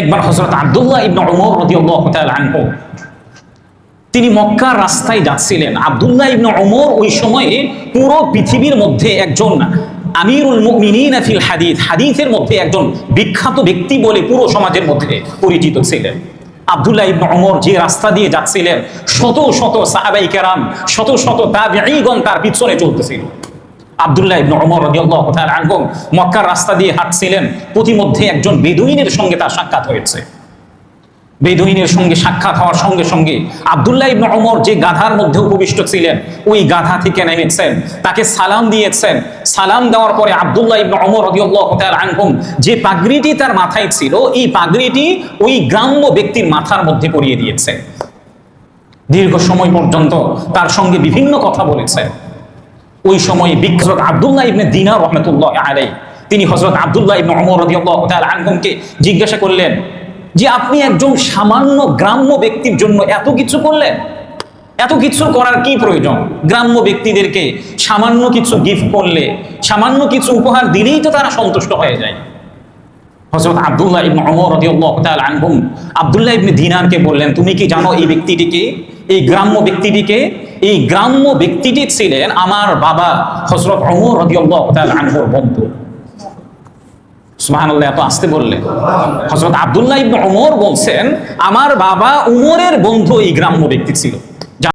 একবার হজরত আব্দুল্লাহ ইবনে ওমর রাদিয়াল্লাহু তাআলা আনহু। তিনি মক্কার রাস্তায় যাচ্ছিলেন। আব্দুল্লাহ ইবনে ওমর ওই সময়ে পুরো পৃথিবীর মধ্যে একজন আমিরুল মুমিনিন ফিল হাদিস, হাদিসের মধ্যে একজন বিখ্যাত ব্যক্তি বলে পুরো সমাজের মধ্যে পরিচিত ছিলেন। আবদুল্লাহ ইবনে ওমর যে রাস্তা দিয়ে যাচ্ছিলেন, শত শত সাহাবাই কেরাম, শত শত তাবেঈগণ তার পিছনে চলতেছিল। আব্দুল্লাহ ইবনে ওমর রাদিয়াল্লাহু তাআলা আনহু মক্কার রাস্তা দিয়ে হাঁটছিলেন। প্রতিমধ্যে একজন বেদুইনের সঙ্গে তার সাক্ষাৎ হয়েছে। বেদুইনের সঙ্গে সাক্ষাৎ হওয়ার সঙ্গে সঙ্গে আব্দুল্লাহ ইবনে ওমর যে গাধার মধ্যে উপবিষ্ট ছিলেন, ওই গাধা থেকে নেমেছেন, তাকে সালাম দিয়েছেন। সালাম দেওয়ার পরে আব্দুল্লাহ ইবনে ওমর রাদিয়াল্লাহু তাআলা আনহুম যে পাগড়িটি তার মাথায় ছিল, এই পাগড়িটি ওই গ্রাম্য ব্যক্তির মাথার মধ্যে পরিয়ে দিয়েছে। দীর্ঘ সময় পর্যন্ত তার সঙ্গে বিভিন্ন কথা বলেছেন। ওই সময় বিখ্যাত আব্দুল্লাহ ইবনে দিনার রহমতুল্লাহ আলাই তিনি হজরত আব্দুল্লাহ ইবনে ওমর রাদিয়াল্লাহু জিজ্ঞাসা করলেন, যে আপনি একজন সামান্য গ্রাম্য ব্যক্তির জন্য এত কিছু করলেন? এত কিছু করার কি প্রয়োজন? গ্রাম্য ব্যক্তিদেরকে সামান্য কিছু গিফট করলে, সামান্য কিছু উপহার দিলেই তো তারা সন্তুষ্ট হয়ে যায়। হজরত আবদুল্লাহ ইবনে ওমর রাদিয়াল্লাহু আব্দুল্লাহ ইবনে দিনারকে বললেন, তুমি কি জানো এই ব্যক্তিটিকে এই গ্রাম্য ব্যক্তিটিকে এই গ্রাম্য ব্যক্তিটি ছিলেন আমার বাবা হজরত অমর আনহর বন্ধু। সুবহানাল্লাহ, এত আসতে বললেন হজরত আব্দুল্লাহ ইবনে অমর বলছেন, আমার বাবা উমরের বন্ধু এই গ্রাম্য ব্যক্তি ছিল।